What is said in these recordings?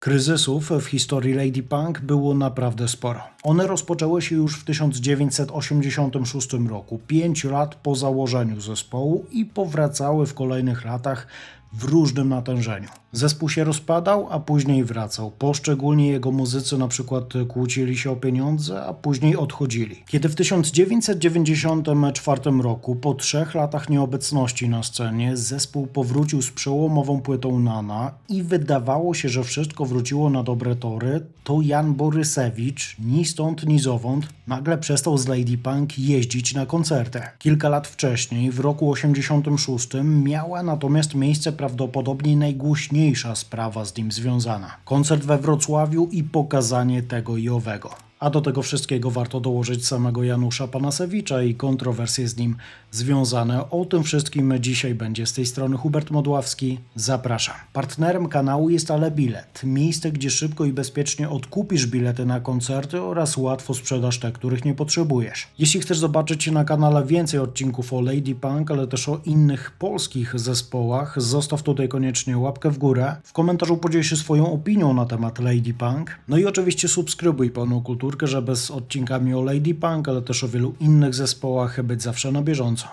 Kryzysów w historii Lady Punk było naprawdę sporo. One rozpoczęły się już w 1986 roku, pięć lat po założeniu zespołu i powracały w kolejnych latach w różnym natężeniu. Zespół się rozpadał, a później wracał. Poszczególni jego muzycy na przykład kłócili się o pieniądze, a później odchodzili. Kiedy w 1994 roku, po trzech latach nieobecności na scenie, zespół powrócił z przełomową płytą Nana i wydawało się, że wszystko wróciło na dobre tory, to Jan Borysewicz, ni stąd, ni zowąd, nagle przestał z Lady Punk jeździć na koncerty. Kilka lat wcześniej, w roku 86, miała natomiast miejsce prawdopodobnie najgłośniejsza sprawa z nim związana. Koncert we Wrocławiu i pokazanie tego i owego. A do tego wszystkiego warto dołożyć samego Janusza Panasewicza i kontrowersje z nim związane. O tym wszystkim dzisiaj będzie z tej strony Hubert Modławski. Zapraszam. Partnerem kanału jest Ale Bilet, miejsce, gdzie szybko i bezpiecznie odkupisz bilety na koncerty oraz łatwo sprzedasz te, których nie potrzebujesz. Jeśli chcesz zobaczyć na kanale więcej odcinków o Lady Punk, ale też o innych polskich zespołach, zostaw tutaj koniecznie łapkę w górę. W komentarzu podziel się swoją opinią na temat Lady Punk. No i oczywiście subskrybuj Panu Kulturkę, żeby z odcinkami o Lady Punk, ale też o wielu innych zespołach być zawsze na bieżąco.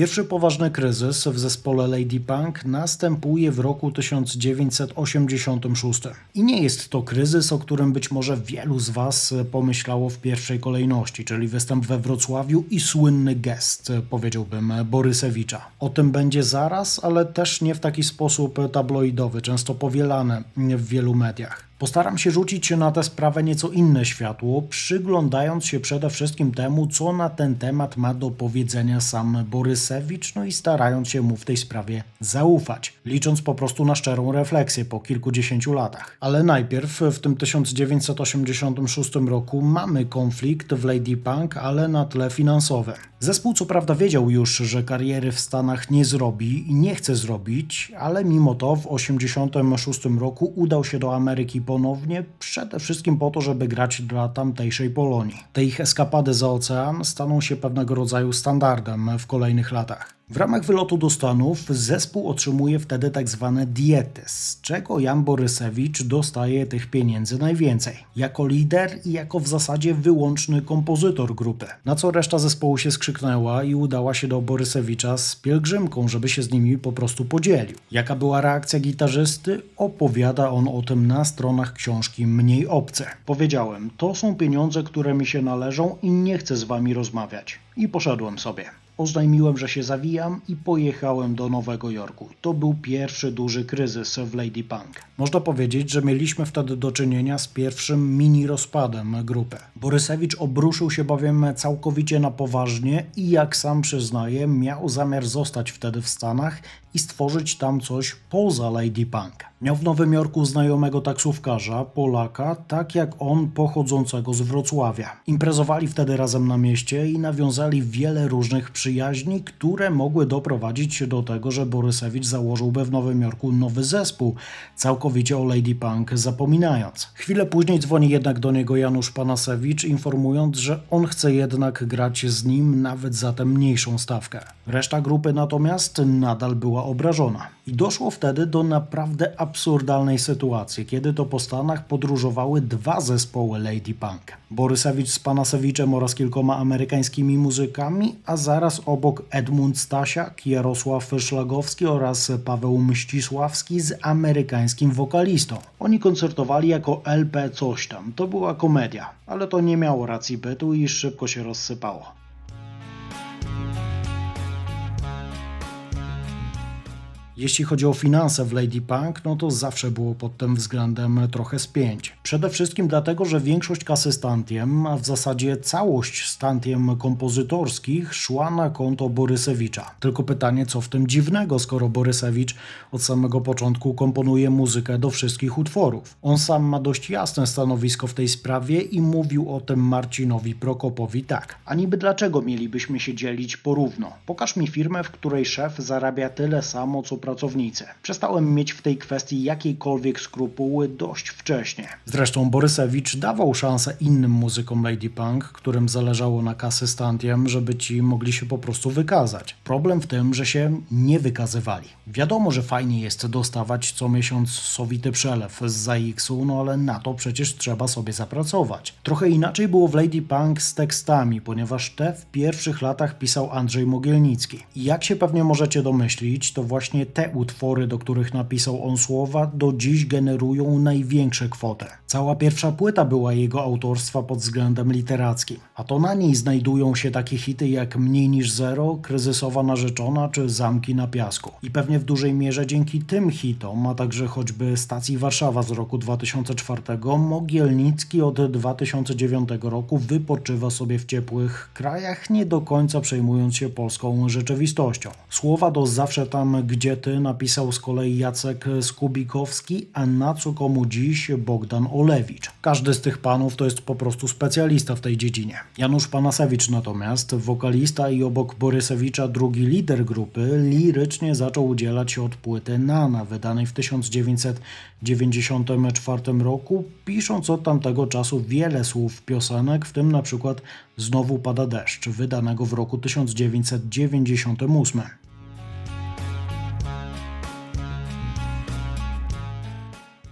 Pierwszy poważny kryzys w zespole Lady Punk następuje w roku 1986. I nie jest to kryzys, o którym być może wielu z Was pomyślało w pierwszej kolejności, czyli występ we Wrocławiu i słynny gest, powiedziałbym, Borysewicza. O tym będzie zaraz, ale też nie w taki sposób tabloidowy, często powielany w wielu mediach. Postaram się rzucić na tę sprawę nieco inne światło, przyglądając się przede wszystkim temu, co na ten temat ma do powiedzenia sam Borysewicz, no i starając się mu w tej sprawie zaufać, licząc po prostu na szczerą refleksję po kilkudziesięciu latach. Ale najpierw w tym 1986 roku mamy konflikt w Lady Punk, ale na tle finansowym. Zespół co prawda wiedział już, że kariery w Stanach nie zrobi i nie chce zrobić, ale mimo to w 1986 roku udał się do Ameryki ponownie, przede wszystkim po to, żeby grać dla tamtejszej Polonii. Te ich eskapady za ocean staną się pewnego rodzaju standardem w kolejnych latach. W ramach wylotu do Stanów zespół otrzymuje wtedy tak zwane diety, z czego Jan Borysewicz dostaje tych pieniędzy najwięcej. Jako lider i jako w zasadzie wyłączny kompozytor grupy. Na co reszta zespołu się skrzyknęła i udała się do Borysewicza z pielgrzymką, żeby się z nimi po prostu podzielił. Jaka była reakcja gitarzysty? Opowiada on o tym na stronach książki Mniej Obce. Powiedziałem, to są pieniądze, które mi się należą i nie chcę z wami rozmawiać. I poszedłem sobie. Oznajmiłem, że się zawijam i pojechałem do Nowego Jorku. To był pierwszy duży kryzys w Lady Punk. Można powiedzieć, że mieliśmy wtedy do czynienia z pierwszym mini rozpadem grupy. Borysewicz obruszył się bowiem całkowicie na poważnie i jak sam przyznaje, miał zamiar zostać wtedy w Stanach i stworzyć tam coś poza Lady Punk. Miał w Nowym Jorku znajomego taksówkarza, Polaka, tak jak on pochodzącego z Wrocławia. Imprezowali wtedy razem na mieście i nawiązali wiele różnych przyjaźni, które mogły doprowadzić do tego, że Borysewicz założyłby w Nowym Jorku nowy zespół, całkowicie o Lady Punk zapominając. Chwilę później dzwoni jednak do niego Janusz Panasewicz, informując, że on chce jednak grać z nim nawet za tę mniejszą stawkę. Reszta grupy natomiast nadal była obrażona. I doszło wtedy do naprawdę absurdalnej sytuacji, kiedy to po Stanach podróżowały dwa zespoły Lady Punk. Borysewicz z Panasewiczem oraz kilkoma amerykańskimi muzykami, a zaraz obok Edmund Stasiak, Jarosław Szlagowski oraz Paweł Mścisławski z amerykańskim wokalistą. Oni koncertowali jako LP coś tam. To była komedia, ale to nie miało racji bytu i szybko się rozsypało. Jeśli chodzi o finanse w Lady Punk, no to zawsze było pod tym względem trochę spięć. Przede wszystkim dlatego, że większość kasy stantiem, a w zasadzie całość stantiem kompozytorskich szła na konto Borysewicza. Tylko pytanie, co w tym dziwnego, skoro Borysewicz od samego początku komponuje muzykę do wszystkich utworów. On sam ma dość jasne stanowisko w tej sprawie i mówił o tym Marcinowi Prokopowi tak. A niby dlaczego mielibyśmy się dzielić porówno? Pokaż mi firmę, w której szef zarabia tyle samo, co współpracownicy. Przestałem mieć w tej kwestii jakiejkolwiek skrupuły dość wcześnie. Zresztą Borysewicz dawał szansę innym muzykom Lady Punk, którym zależało na kasy stantiem, żeby ci mogli się po prostu wykazać. Problem w tym, że się nie wykazywali. Wiadomo, że fajnie jest dostawać co miesiąc sowity przelew z ZAX-u, no ale na to przecież trzeba sobie zapracować. Trochę inaczej było w Lady Punk z tekstami, ponieważ te w pierwszych latach pisał Andrzej Mogielnicki. I jak się pewnie możecie domyślić, to właśnie te utwory, do których napisał on słowa, do dziś generują największe kwoty. Cała pierwsza płyta była jego autorstwa pod względem literackim, a to na niej znajdują się takie hity jak Mniej niż Zero, Kryzysowa Narzeczona czy Zamki na Piasku. I pewnie w dużej mierze dzięki tym hitom, a także choćby Stacji Warszawa z roku 2004, Mogielnicki od 2009 roku wypoczywa sobie w ciepłych krajach, nie do końca przejmując się polską rzeczywistością. Słowa do Zawsze tam, gdzie ty napisał z kolei Jacek Skubikowski, a na co komu dziś Bogdan Olewicz. Każdy z tych panów to jest po prostu specjalista w tej dziedzinie. Janusz Panasewicz natomiast, wokalista i obok Borysewicza drugi lider grupy, lirycznie zaczął udzielać się od płyty Nana, wydanej w 1994 roku, pisząc od tamtego czasu wiele słów piosenek, w tym na przykład Znowu pada deszcz, wydanego w roku 1998.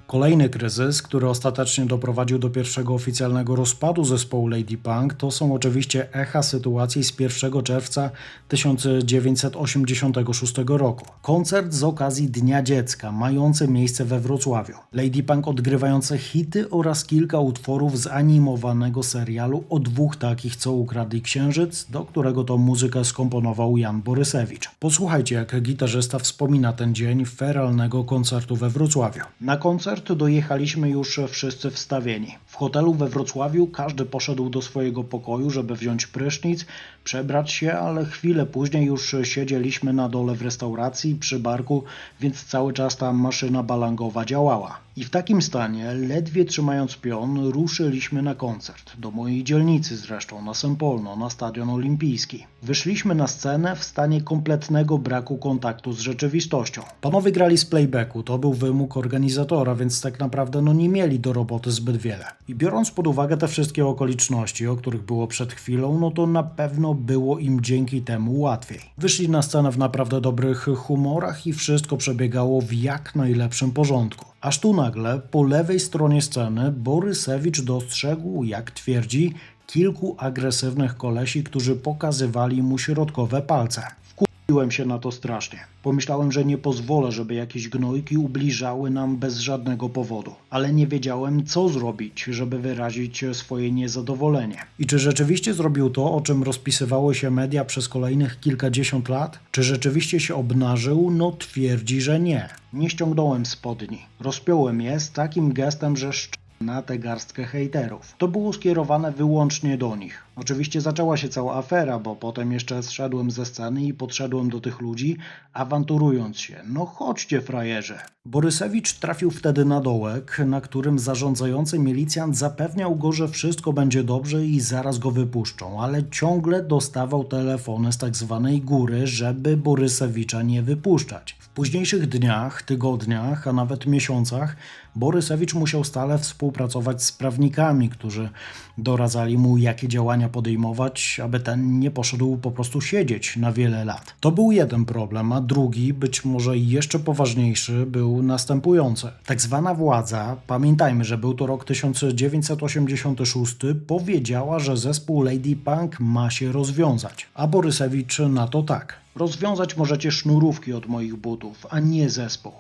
Kolejny kryzys, który ostatecznie doprowadził do pierwszego oficjalnego rozpadu zespołu Lady Punk, to są oczywiście echa sytuacji z 1 czerwca 1986 roku. Koncert z okazji Dnia Dziecka, mający miejsce we Wrocławiu. Lady Punk odgrywające hity oraz kilka utworów z animowanego serialu o dwóch takich, co ukradli księżyc, do którego to muzykę skomponował Jan Borysewicz. Posłuchajcie, jak gitarzysta wspomina ten dzień feralnego koncertu we Wrocławiu. Na koncert dojechaliśmy już wszyscy wstawieni. W hotelu we Wrocławiu każdy poszedł do swojego pokoju, żeby wziąć prysznic, przebrać się, ale chwilę później już siedzieliśmy na dole w restauracji przy barku, więc cały czas ta maszyna balangowa działała. I w takim stanie, ledwie trzymając pion, ruszyliśmy na koncert. Do mojej dzielnicy zresztą, na Sempolno, na Stadion Olimpijski. Wyszliśmy na scenę w stanie kompletnego braku kontaktu z rzeczywistością. Panowie grali z playbacku, to był wymóg organizatora, więc tak naprawdę no nie mieli do roboty zbyt wiele. I biorąc pod uwagę te wszystkie okoliczności, o których było przed chwilą, no to na pewno było im dzięki temu łatwiej. Wyszli na scenę w naprawdę dobrych humorach i wszystko przebiegało w jak najlepszym porządku. Aż tu nagle, po lewej stronie sceny, Borysewicz dostrzegł, jak twierdzi, kilku agresywnych kolesi, którzy pokazywali mu środkowe palce. Wkurzyłem się na to strasznie. Pomyślałem, że nie pozwolę, żeby jakieś gnojki ubliżały nam bez żadnego powodu. Ale nie wiedziałem, co zrobić, żeby wyrazić swoje niezadowolenie. I czy rzeczywiście zrobił to, o czym rozpisywały się media przez kolejnych kilkadziesiąt lat? Czy rzeczywiście się obnażył? No twierdzi, że nie. Nie ściągnąłem spodni. Rozpiąłem je z takim gestem, że szcz- na tę garstkę hejterów. To było skierowane wyłącznie do nich. Oczywiście zaczęła się cała afera, bo potem jeszcze zszedłem ze sceny i podszedłem do tych ludzi, awanturując się. No chodźcie, frajerze. Borysewicz trafił wtedy na dołek, na którym zarządzający milicjant zapewniał go, że wszystko będzie dobrze i zaraz go wypuszczą, ale ciągle dostawał telefony z tak zwanej góry, żeby Borysewicza nie wypuszczać. W późniejszych dniach, tygodniach, a nawet miesiącach Borysewicz musiał stale współpracować z prawnikami, którzy doradzali mu, jakie działania podejmować, aby ten nie poszedł po prostu siedzieć na wiele lat. To był jeden problem, a drugi, być może jeszcze poważniejszy, był następujący. Tak zwana władza, pamiętajmy, że był to rok 1986, powiedziała, że zespół Lady Punk ma się rozwiązać, a Borysewicz na to tak. Rozwiązać możecie sznurówki od moich butów, a nie zespół.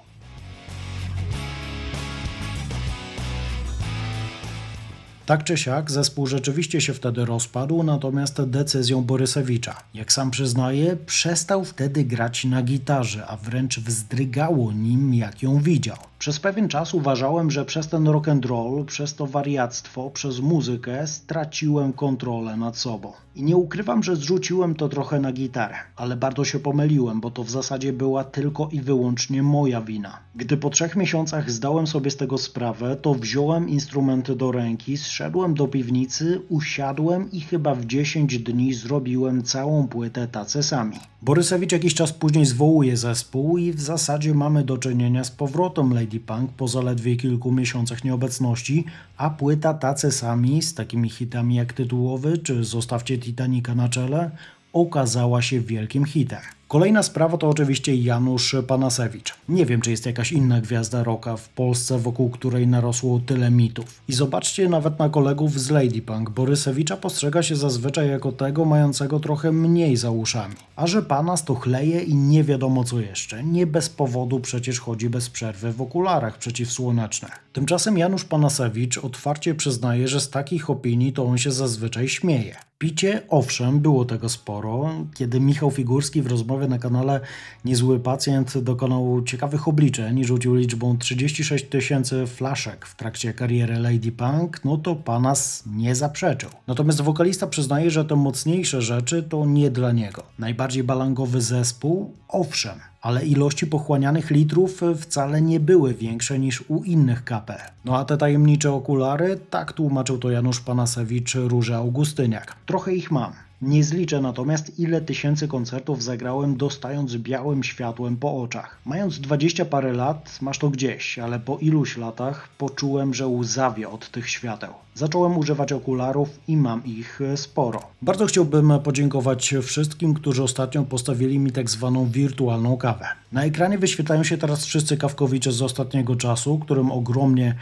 Tak czy siak, zespół rzeczywiście się wtedy rozpadł, natomiast decyzją Borysewicza. Jak sam przyznaje, przestał wtedy grać na gitarze, a wręcz wzdrygało nim, jak ją widział. Przez pewien czas uważałem, że przez ten rock and roll, przez to wariactwo, przez muzykę straciłem kontrolę nad sobą. I nie ukrywam, że zrzuciłem to trochę na gitarę, ale bardzo się pomyliłem, bo to w zasadzie była tylko i wyłącznie moja wina. Gdy po trzech miesiącach zdałem sobie z tego sprawę, to wziąłem instrumenty do ręki, wszedłem do piwnicy, usiadłem i chyba w 10 dni zrobiłem całą płytę tacesami. Borysewicz jakiś czas później zwołuje zespół i w zasadzie mamy do czynienia z powrotem Lady Punk po zaledwie kilku miesiącach nieobecności, a płyta tacesami z takimi hitami jak tytułowy czy Zostawcie Titanica na czele okazała się wielkim hitem. Kolejna sprawa to oczywiście Janusz Panasewicz. Nie wiem, czy jest jakaś inna gwiazda rocka w Polsce, wokół której narosło tyle mitów. I zobaczcie nawet na kolegów z Lady Punk. Borysewicza postrzega się zazwyczaj jako tego mającego trochę mniej za uszami. A że Panas to chleje i nie wiadomo co jeszcze. Nie bez powodu przecież chodzi bez przerwy w okularach przeciwsłonecznych. Tymczasem Janusz Panasewicz otwarcie przyznaje, że z takich opinii to on się zazwyczaj śmieje. Picie, owszem, było tego sporo. Kiedy Michał Figurski w rozmowie na kanale Niezły Pacjent dokonał ciekawych obliczeń i rzucił liczbą 36 tysięcy flaszek w trakcie kariery Lady Punk, no to Panas nie zaprzeczył. Natomiast wokalista przyznaje, że te mocniejsze rzeczy to nie dla niego. Najbardziej balangowy zespół, owszem, ale ilości pochłanianych litrów wcale nie były większe niż u innych KP. No a te tajemnicze okulary, tak tłumaczył to Janusz Panasewicz Róże Augustyniak. Trochę ich mam. Nie zliczę natomiast ile tysięcy koncertów zagrałem dostając białym światłem po oczach. Mając dwadzieścia parę lat masz to gdzieś, ale po iluś latach poczułem, że łzawię od tych świateł. Zacząłem używać okularów i mam ich sporo. Bardzo chciałbym podziękować wszystkim, którzy ostatnio postawili mi tak zwaną wirtualną kawę. Na ekranie wyświetlają się teraz wszyscy kawkowicze z ostatniego czasu, którym ogromnie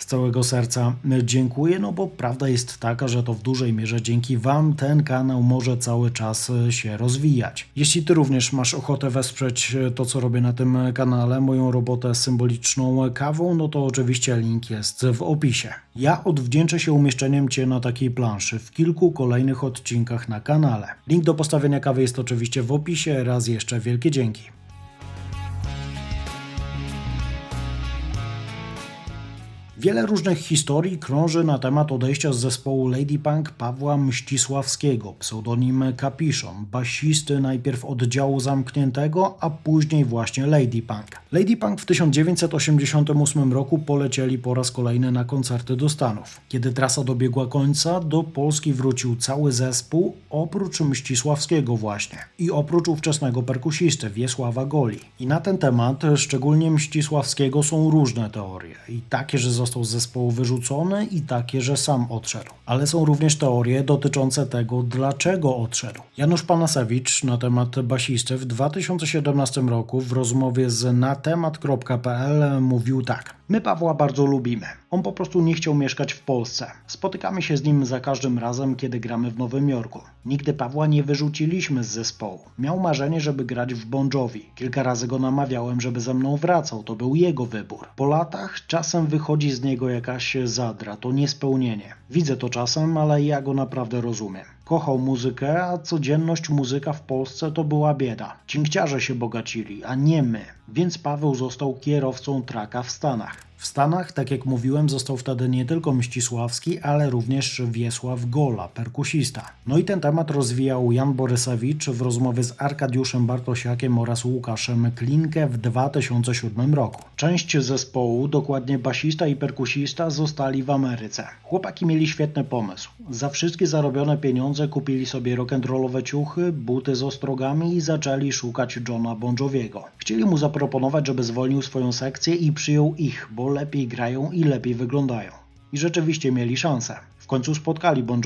z całego serca dziękuję, no bo prawda jest taka, że to w dużej mierze dzięki Wam ten kanał może cały czas się rozwijać. Jeśli Ty również masz ochotę wesprzeć to, co robię na tym kanale, moją robotę symboliczną kawą, no to oczywiście link jest w opisie. Ja odwdzięczę się umieszczeniem Cię na takiej planszy w kilku kolejnych odcinkach na kanale. Link do postawienia kawy jest oczywiście w opisie. Raz jeszcze wielkie dzięki. Wiele różnych historii krąży na temat odejścia z zespołu Lady Punk Pawła Mścisławskiego, pseudonim Kapiszon, basisty najpierw oddziału zamkniętego, a później właśnie Lady Punk. Lady Punk w 1988 roku polecieli po raz kolejny na koncerty do Stanów. Kiedy trasa dobiegła końca, do Polski wrócił cały zespół, oprócz Mścisławskiego właśnie i oprócz ówczesnego perkusisty Wiesława Goli. I na ten temat, szczególnie Mścisławskiego, są różne teorie. I takie, że został z zespołu wyrzucony i takie, że sam odszedł. Ale są również teorie dotyczące tego, dlaczego odszedł. Janusz Panasewicz na temat basisty w 2017 roku w rozmowie z natemat.pl mówił tak. My Pawła bardzo lubimy. On po prostu nie chciał mieszkać w Polsce. Spotykamy się z nim za każdym razem, kiedy gramy w Nowym Jorku. Nigdy Pawła nie wyrzuciliśmy z zespołu. Miał marzenie, żeby grać w Bon. Kilka razy go namawiałem, żeby ze mną wracał. To był jego wybór. Po latach czasem wychodzi z niego jakaś zadra. To niespełnienie. Widzę to czasem, ale ja go naprawdę rozumiem. Kochał muzykę, a codzienność muzyka w Polsce to była bieda. Cinkciarze się bogacili, a nie my. Więc Paweł został kierowcą traka w Stanach. W Stanach, tak jak mówiłem, został wtedy nie tylko Mścisławski, ale również Wiesław Gola, perkusista. No i ten temat rozwijał Jan Borysewicz w rozmowie z Arkadiuszem Bartosiakiem oraz Łukaszem Klinkę w 2007 roku. Część zespołu, dokładnie basista i perkusista, zostali w Ameryce. Chłopaki mieli świetny pomysł. Za wszystkie zarobione pieniądze kupili sobie rock'n'rollowe ciuchy, buty z ostrogami i zaczęli szukać Johna Bon. Chcieli mu zaproponować, żeby zwolnił swoją sekcję i przyjął ich, bo lepiej grają i lepiej wyglądają. I rzeczywiście mieli szansę. W końcu spotkali Bon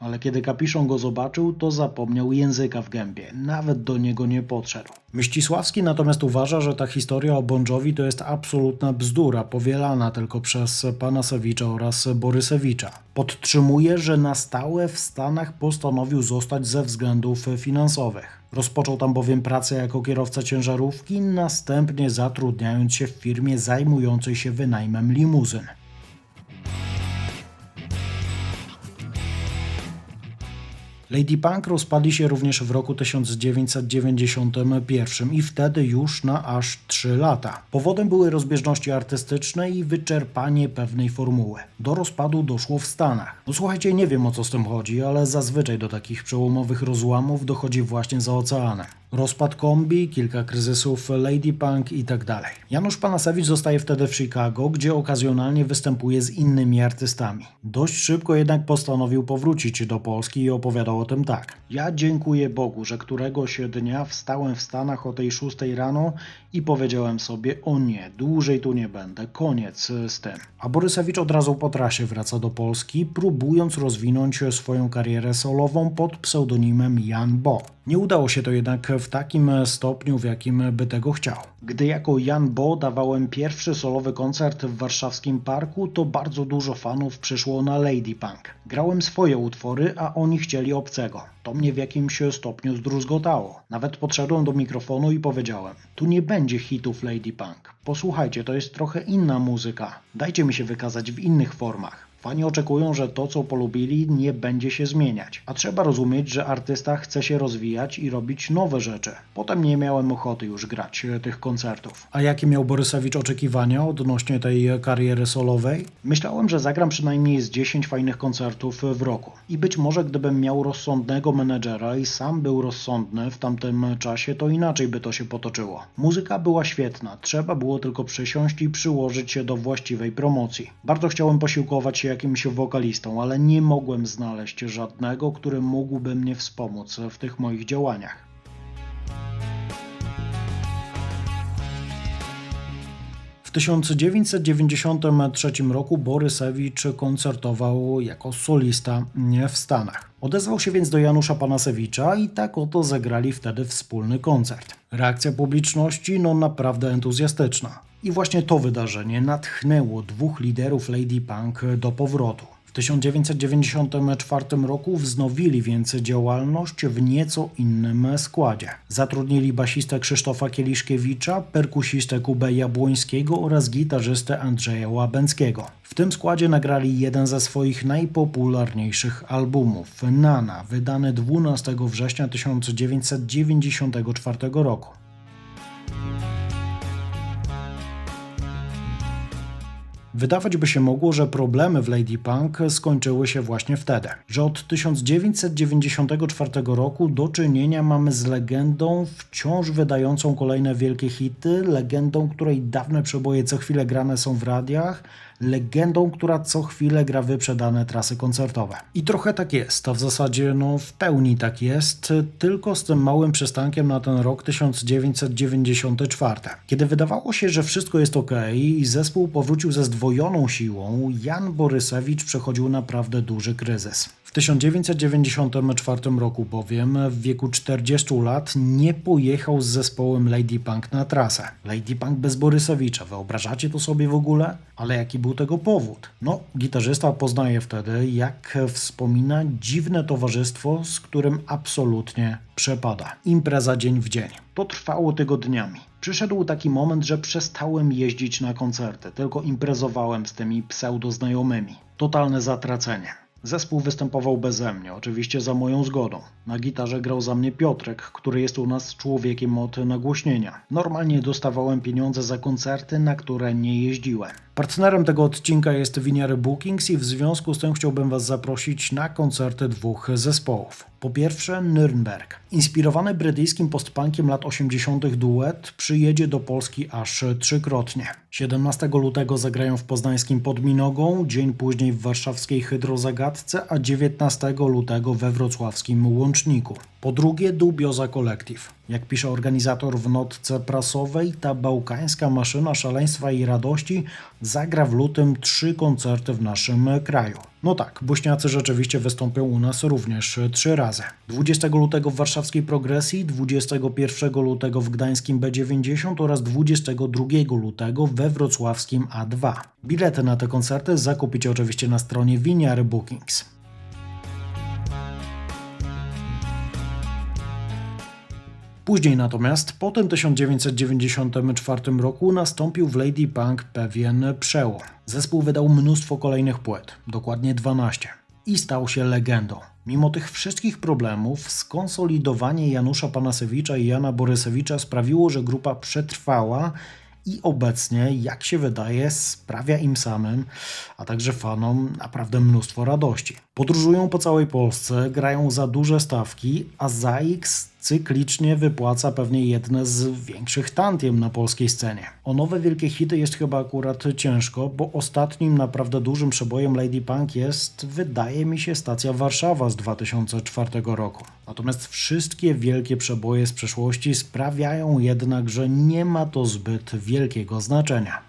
ale kiedy Kapiszon go zobaczył, to zapomniał języka w gębie. Nawet do niego nie podszedł. Mścisławski natomiast uważa, że ta historia o Bon to jest absolutna bzdura, powielana tylko przez Panasewicza oraz Borysewicza. Podtrzymuje, że na stałe w Stanach postanowił zostać ze względów finansowych. Rozpoczął tam bowiem pracę jako kierowca ciężarówki, następnie zatrudniając się w firmie zajmującej się wynajmem limuzyn. Lady Punk rozpadli się również w roku 1991 i wtedy już na aż 3 lata. Powodem były rozbieżności artystyczne i wyczerpanie pewnej formuły. Do rozpadu doszło w Stanach. No słuchajcie, nie wiem o co z tym chodzi, ale zazwyczaj do takich przełomowych rozłamów dochodzi właśnie za oceanem. Rozpad kombi, kilka kryzysów Lady Punk i tak dalej. Janusz Panasewicz zostaje wtedy w Chicago, gdzie okazjonalnie występuje z innymi artystami. Dość szybko jednak postanowił powrócić do Polski i opowiadał o tym tak. Ja dziękuję Bogu, że któregoś dnia wstałem w Stanach o tej 6 rano i powiedziałem sobie, o nie, dłużej tu nie będę, koniec z tym. A Borysewicz od razu po trasie wraca do Polski, próbując rozwinąć swoją karierę solową pod pseudonimem Jan Bo. Nie udało się to jednak w takim stopniu, w jakim by tego chciał. Gdy jako Jan Bo dawałem pierwszy solowy koncert w warszawskim parku, to bardzo dużo fanów przyszło na Lady Punk. Grałem swoje utwory, a oni chcieli obcego. To mnie w jakimś stopniu zdruzgotało. Nawet podszedłem do mikrofonu i powiedziałem: Tu nie będzie hitów Lady Punk. Posłuchajcie, to jest trochę inna muzyka. Dajcie mi się wykazać w innych formach. Fani oczekują, że to, co polubili, nie będzie się zmieniać. A trzeba rozumieć, że artysta chce się rozwijać i robić nowe rzeczy. Potem nie miałem ochoty już grać e, tych koncertów. A jakie miał Borysewicz oczekiwania odnośnie tej kariery solowej? Myślałem, że zagram przynajmniej z 10 fajnych koncertów w roku. I być może gdybym miał rozsądnego menedżera i sam był rozsądny w tamtym czasie, to inaczej by to się potoczyło. Muzyka była świetna, trzeba było tylko przysiąść i przyłożyć się do właściwej promocji. Bardzo chciałem posiłkować się jakimś wokalistą, ale nie mogłem znaleźć żadnego, który mógłby mnie wspomóc w tych moich działaniach. W 1993 roku Borysewicz koncertował jako solista w Stanach. Odezwał się więc do Janusza Panasewicza i tak oto zagrali wtedy wspólny koncert. Reakcja publiczności no naprawdę entuzjastyczna. I właśnie to wydarzenie natchnęło dwóch liderów Lady Punk do powrotu. W 1994 roku wznowili więc działalność w nieco innym składzie. Zatrudnili basistę Krzysztofa Kieliszkiewicza, perkusistę Kubę Jabłońskiego oraz gitarzystę Andrzeja Łabęckiego. W tym składzie nagrali jeden ze swoich najpopularniejszych albumów, Nana, wydany 12 września 1994 roku. Wydawać by się mogło, że problemy w Lady Punk skończyły się właśnie wtedy, że od 1994 roku do czynienia mamy z legendą wciąż wydającą kolejne wielkie hity, legendą, której dawne przeboje co chwilę grane są w radiach, legendą, która co chwilę gra wyprzedane trasy koncertowe. I trochę tak jest, a w zasadzie no w pełni tak jest, tylko z tym małym przystankiem na ten rok 1994. Kiedy wydawało się, że wszystko jest ok i zespół powrócił ze zdwojoną siłą, Jan Borysewicz przechodził naprawdę duży kryzys. W 1994 roku bowiem w wieku 40 lat nie pojechał z zespołem Lady Punk na trasę. Lady Punk bez Borysewicza, wyobrażacie to sobie w ogóle? Ale jaki był tego powód? No, gitarzysta poznaje wtedy, jak wspomina, dziwne towarzystwo, z którym absolutnie przepada. Impreza dzień w dzień. To trwało tygodniami. Przyszedł taki moment, że przestałem jeździć na koncerty, tylko imprezowałem z tymi pseudoznajomymi. Totalne zatracenie. Zespół występował beze mnie, oczywiście za moją zgodą. Na gitarze grał za mnie Piotrek, który jest u nas człowiekiem od nagłośnienia. Normalnie dostawałem pieniądze za koncerty, na które nie jeździłem. Partnerem tego odcinka jest Winiary Bookings i w związku z tym chciałbym Was zaprosić na koncerty dwóch zespołów. Po pierwsze Nürnberg. Inspirowany brytyjskim postpunkiem lat 80. duet przyjedzie do Polski aż trzykrotnie. 17 lutego zagrają w poznańskim Podminogą, dzień później w warszawskiej Hydrozagadce, a 19 lutego we wrocławskim Łączniku. Po drugie Dubioza Collective. Jak pisze organizator w notce prasowej, ta bałkańska maszyna szaleństwa i radości zagra w lutym trzy koncerty w naszym kraju. No tak, Bośniacy rzeczywiście wystąpią u nas również trzy razy. 20 lutego w warszawskiej Progresji, 21 lutego w gdańskim B90 oraz 22 lutego we wrocławskim A2. Bilety na te koncerty zakupicie oczywiście na stronie Winiary Bookings. Później natomiast, po tym 1994 roku nastąpił w Lady Punk pewien przełom. Zespół wydał mnóstwo kolejnych płyt, dokładnie 12, i stał się legendą. Mimo tych wszystkich problemów, skonsolidowanie Janusza Panasewicza i Jana Borysewicza sprawiło, że grupa przetrwała i obecnie, jak się wydaje, sprawia im samym, a także fanom naprawdę mnóstwo radości. Podróżują po całej Polsce, grają za duże stawki, a ZAX cyklicznie wypłaca pewnie jedne z większych tantiem na polskiej scenie. O nowe wielkie hity jest chyba akurat ciężko, bo ostatnim naprawdę dużym przebojem Lady Punk jest, wydaje mi się, stacja Warszawa z 2004 roku. Natomiast wszystkie wielkie przeboje z przeszłości sprawiają jednak, że nie ma to zbyt wielkiego znaczenia.